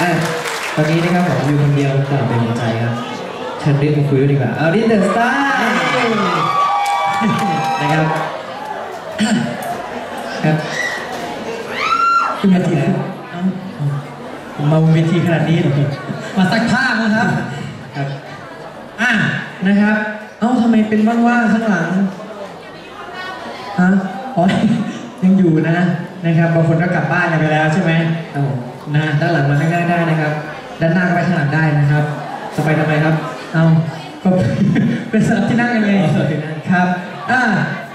อะตอนนี้นะครับผมอยู่คนเดียวเปล่าเป็นหัวใจครับเชิญรีบมาคุยด้วยดีกว่าเอาดิเดอร์สตาร์นะครับครับขึ้นมาทีแล้วเอ้าผมมาบนเวทีขนาดนี้เหรอมาซักผ้านะครับครับอะนะครับ เอ้าทำไมเป็นว่างๆข้างหลังฮะอ๋อยังอยู่นะนะครับบางคนก็กลับบ้านกันไปแล้วใช่ไหมเอาผม นะด้านหลังมาข้างหน้าได้นะครับ ด้านหน้าก็ไปข้างหลังได้นะครับ จะไปทำไมครับ เอาก็เป็นสลับที่นั่งยังไงอ๋อที่นั่งครับอ่า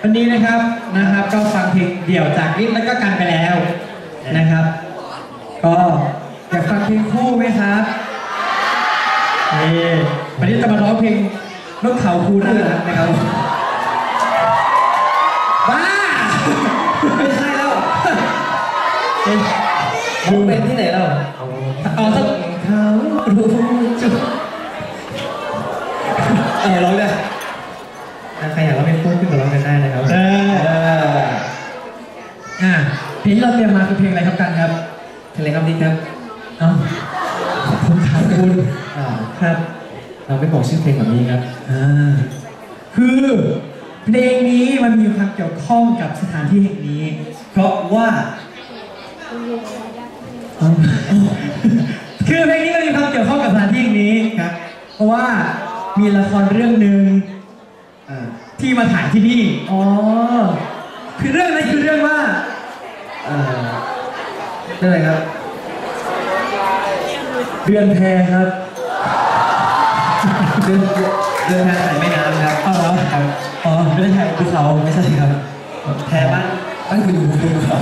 วันนี้นะครับนะครับ ก็ฟังเพลงเดี่ยวจากลิศแล้วก็กันไปแล้วนะครับ ก็อยากฟังเพลงคู่ไหมครับนี่วันนี้จะมาร้องเพลงนกเขาคูราชนะครับบ้าไม่ใช่แล้ว เอ้เป็นที่ไหนแล้วเอาสักเขารู้จุดเออร้องได้ใครอยากร้องเพลงคู่ขึ้นมาร้องกันได้นะครับเออเอออ่าเพลงที่เราเตรียมมาคือเพลงอะไรครับกันครับทะเลครับนี่ครับเอ้าผมถามคุณอ่าครับ เราไม่บอกชื่อเพลงแบบนี้ครับอ่าคือเพลงนี้มันมีความเกี่ยวข้องกับสถานที่แห่งนี้ เพราะว่า คือเพลงนี้มันมีความเกี่ยวข้องกับสถานที่แห่งนี้ครับ เพราะว่ามีละครเรื่องหนึ่งอ่าที่มาถ่ายที่นี่ อ๋อ คือเรื่องนั้นคือเรื่องว่าเอ่อเรื่องอะไรครับเรือนแพครับเรื่องเรื่องทางสายแม่น้ำครับ อ๋อเหรอครับอ๋อไม่ได้ถ่ายภูเขาไม่ใช่ครับ แพรบ้าน บ้านคุณอยู่บนภูเขา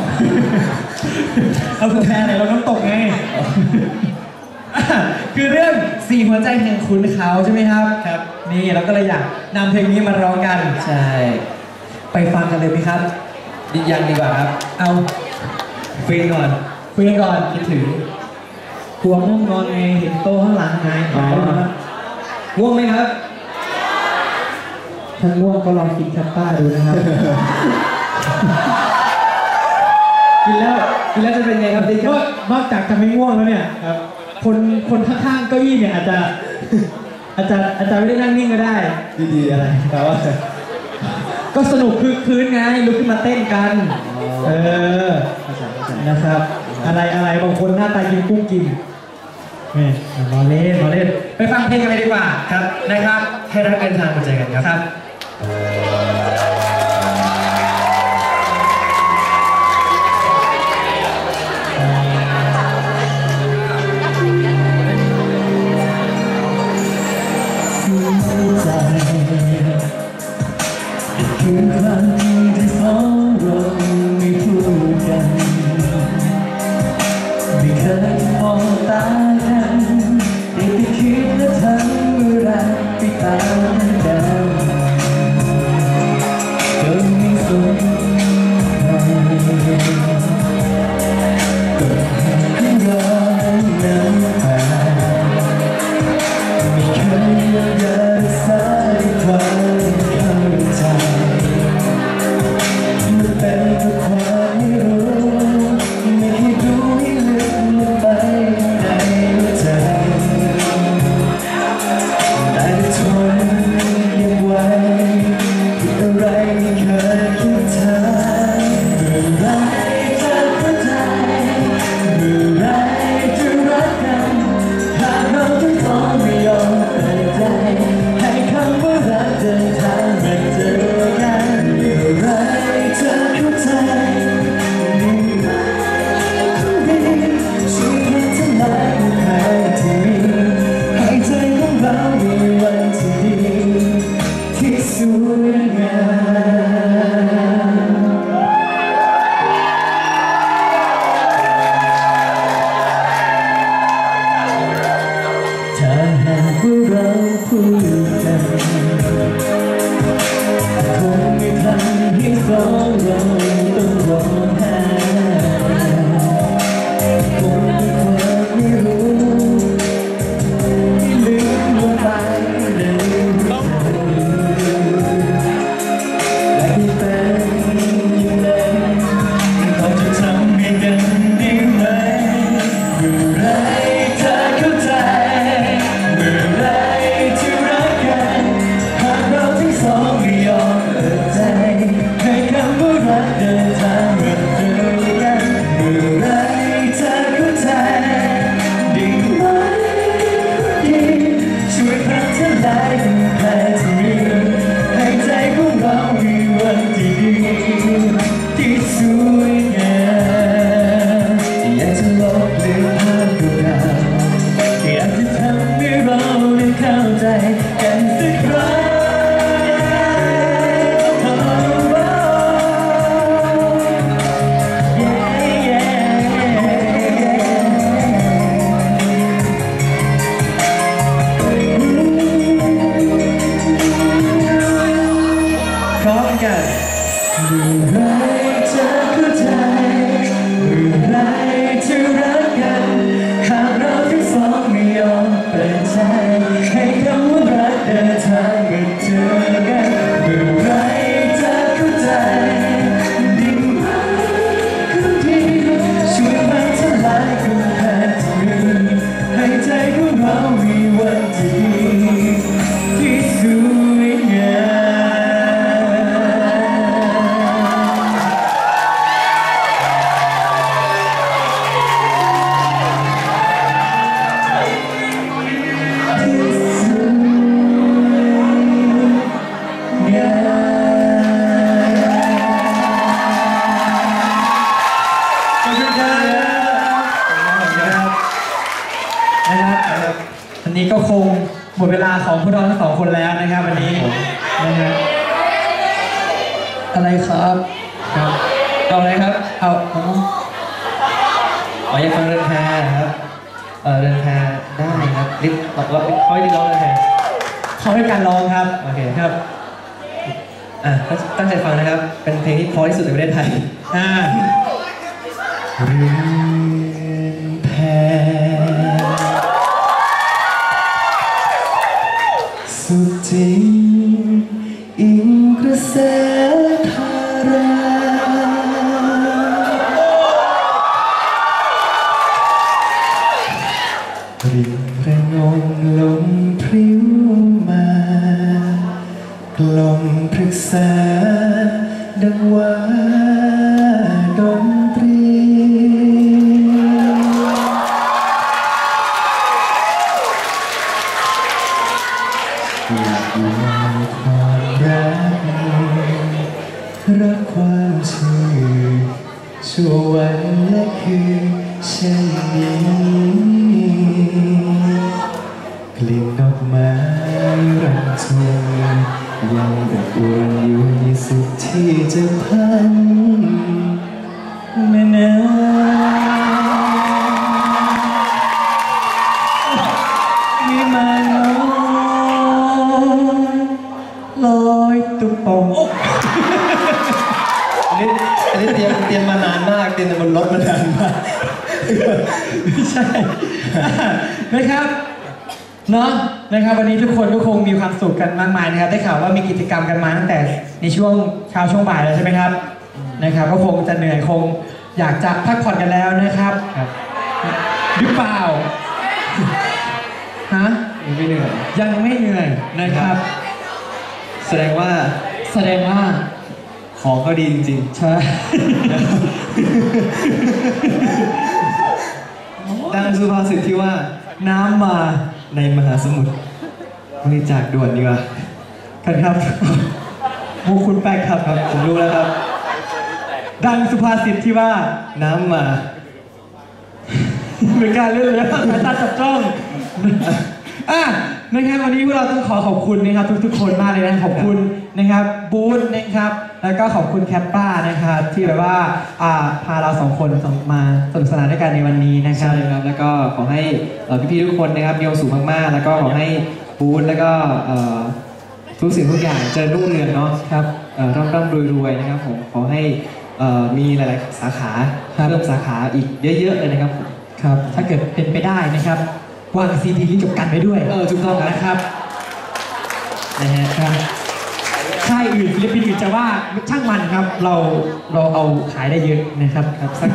เอาคือแพไหนเราน้ำตกไง คือเรื่องสี่หัวใจแห่งคุณเขาใช่ไหมครับ ครับ นี่เราก็เลยอยากนำเพลงนี้มาร้องกัน ใช่ ไปฟังกันเลยไหมครับ ดียังดีกว่าครับ เอาฟินก่อนคุยกันก่อนคิดถึงกลัวง่วงนอนไงเห็นโตะข้างหลังไงอ๋อง่วงไหมครับถ้าง่วงก็ลองกินแคปป้าดูนะครับ กินแล้วกินแล้วจะเป็นไงครับดีคก็รับนอกจากจะไม่ง่วงแล้วเนี่ยครับ คนคนข้างๆเก้าอี้เนี่ยอาจจะ อาจจะอาจจะไม่ได้นั่งนิ่งก็ได้ดีๆอะไรแปลว่าก็สนุกคือคืนไงลุกขึ้นมาเต้นกันอ๋อเออเข้าใจเข้าใจนะครับ อะไรอะไรบางคนหน้าตากินกุ้งกินนี่รอเล่นรอเล่นไปฟังเพลงกันเลยดีกว่าครับนะครับให้รักเดินทางมาเจอกันครับ ไพวกเราพูดกัน 女孩。 วันนี้ก็คงหมดเวลาของพวกเราทั้งสองคนแล้วนะครับวันนี้นะฮะอะไรครับครับเอาอะไรครับ เอาเอาอ๋ออยากฟังเรือนแพครับ เออเรือนแพได้ครับลิฟบอกว่าเขาให้ลิฟร้องเรือนแพเขาให้การร้องครับ โอเคครับ อะตั้งตั้งใจฟังนะครับ เป็นเพลงที่เพราะที่สุดในประเทศไทยอ่า อยู่ในความรักรักความชื่อชั่ววันและคืนเช่นนี้กลิ่นดอกไม้รันทมยังอบอวนอยู่ในสุดที่จะพัน นี้อันนี้เตรียมเตรียมมานานมากเตรียมบนรถมานานมากไม่ใช่นะครับเนาะนะครับวันนี้ทุกคนก็คงมีความสุขกันมากมายนะครับ ได้ข่าวว่ามีกิจกรรมกันมาตั้งแต่ในช่วงเช้าช่วงบ่ายแล้วใช่ไหมครับนะครับ ก็คงจะเหนื่อยคงอยากจะพักผ่อนกันแล้วนะครับครับหรือเปล่าฮะยังไม่เหนื่อยยังไม่เหนื่อยนะครับ แสดงว่าแสดงว่า ของเขาดีจริงใช่ๆดังสุภาษิตที่ว่า น้ำมาในมหาสมุทรบริจาคด่วนดีกว่ากันครับมูคุณแปลกครับครับ ผมรู้แล้วครับ ดังสุภาษิตที่ว่า น้ำมาเป็นการเล่นเลยสายตาจับจ้องอะ นะครับวันนี้พวกเราต้องขอขอบคุณนะครับทุกๆคนมากเลยนะขอบคุณนะครับบูธนะครับแล้วก็ขอบคุณแคปป้านะครับที่แบบว่าอ่าพาเราสองคนมาสนุกสนานด้วยกันในวันนี้นะครัใช่บครับแล้วก็ขอให้เอ่อพี่ๆทุกคนนะครับมีความสุขมากๆ แล้วก็ขอให้บูธแล้วก็เอ่อทุกสิ่งทุกอย่างเจริญรุ่งเรืองเนาะครับเอ่อร่ำร่ำรวยรวยๆนะครับผมขอให้เอ่อมีหลายๆสาขาครับเพิ่มสาขาอีกเยอะๆเลยนะครับผม ครับ ถ้าเกิดเป็นไปได้นะครับ วางซีดีนี้จบกันไว้ด้วยเออถูกต้องครับนะครับนะฮะครับค่ายอื่นศิลปินอื่นจะว่าช่างมันครับ เราเราเอาขายได้เยอะนะครับครับสัก